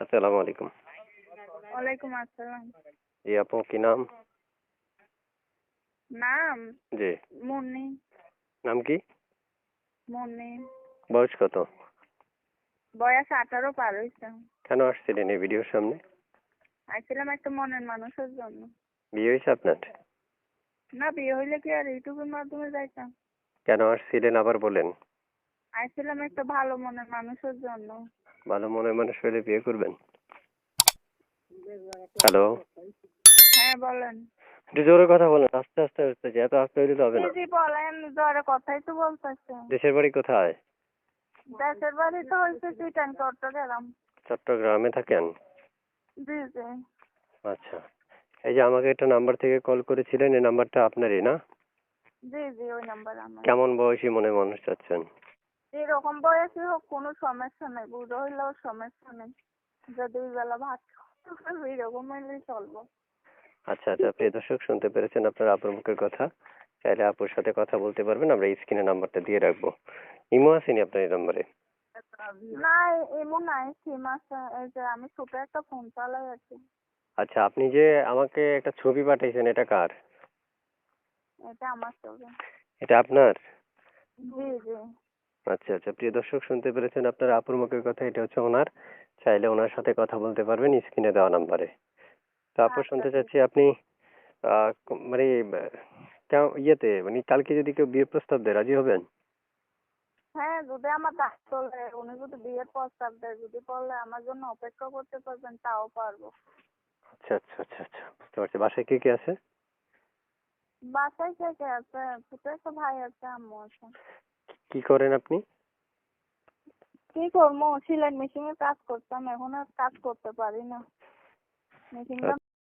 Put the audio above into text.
আসসালামু আলাইকুম। ওয়ালাইকুম আসসালাম। জি আপু কি নাম? নাম? জি। মুন্নি। নাম কি? মুন্নি। বয়স কত? বয়স আঠারো পার কেন আসছিলেন এই ভিডিওর সামনে? আইছিলাম একটা মনের মানুষের জন্য। বিয়ে হয়েছে আপনার? না বিয়ে হইলে কি আর ইউটিউবের মাধ্যমে যাইতাম। কেন আসছিলেন আবার বলেন। আইছিলাম একটা ভালো মনের মানুষের জন্য। ভালো মনের মানুষ হলে বিয়ে করবেন? হ্যালো হ্যাঁ বলেন। একটু জোরে কথা বলেন আস্তে আস্তে আসতেছে এত আস্তে হইলে হবে না। বলেন জ্বরে কথাই তো বলতেছে। দেশের বাড়ি কোথায়? দেশের বাড়ি তো চিটান চট্টগ্রাম। চট্টগ্রামে থাকেন? জি জি। আচ্ছা। এই যে আমাকে একটা নাম্বার থেকে কল করেছিলেন এই নাম্বারটা আপনারই না? জি জি ওই নাম্বার আমার। কেমন বয়সী মনে মানুষ চাচ্ছেন? এরকম বয়সে হোক কোনো সমস্যা নেই। বুড়ো হইলেও সমস্যা নেই। যদি ওই বেলা ভাত পারবে এরকম হইলেই চলবো। আচ্ছা আচ্ছা। প্রিয় দর্শক শুনতে পেরেছেন আপনার আপুর মুখের কথা? চাইলে আপুর সাথে কথা বলতে পারবেন। আমরা স্ক্রিনে নাম্বারটা দিয়ে রাখব। ইমো আসেনি আপনার এই নম্বরে না এমন নাই। সিম আছে। এই যে আমি ছোট একটা ফোন চালাই আছি। আচ্ছা আপনি যে আমাকে একটা ছবি পাঠিয়েছেন এটা কার? এটা আমার ছবি। এটা আপনার? জি জি। আচ্ছা আচ্ছা। প্রিয় দর্শক শুনতে পেরেছেন আপনার আপুর মুখের কথা এটা হচ্ছে ওনার। চাইলে ওনার সাথে কথা বলতে পারবেন স্ক্রিনে দেওয়া নাম্বারে। তো আপু আচ্ছা, শুনতে চাচ্ছি আপনি মানে ইয়েতে মানে কালকে যদি কেউ বিয়ের প্রস্তাব দেয় রাজি হবেন? হ্যাঁ যদি আমার দাঁত চলে উনি যদি বিয়ের প্রস্তাব দেয় যদি বললে আমার জন্য অপেক্ষা করতে পারবেন তাও পারব। আচ্ছা আচ্ছা আচ্ছা আচ্ছা বুঝতে পারছি। বাসায় কে কে আছে? বাসায় কে কে আছে? ছোট একটা ভাই আছে আম্মু আছে। কি করেন আপনি? কি করব? সেলাই মেশিনের কাজ করতাম, এখন আর কাজ করতে পারি না। মেশিনটা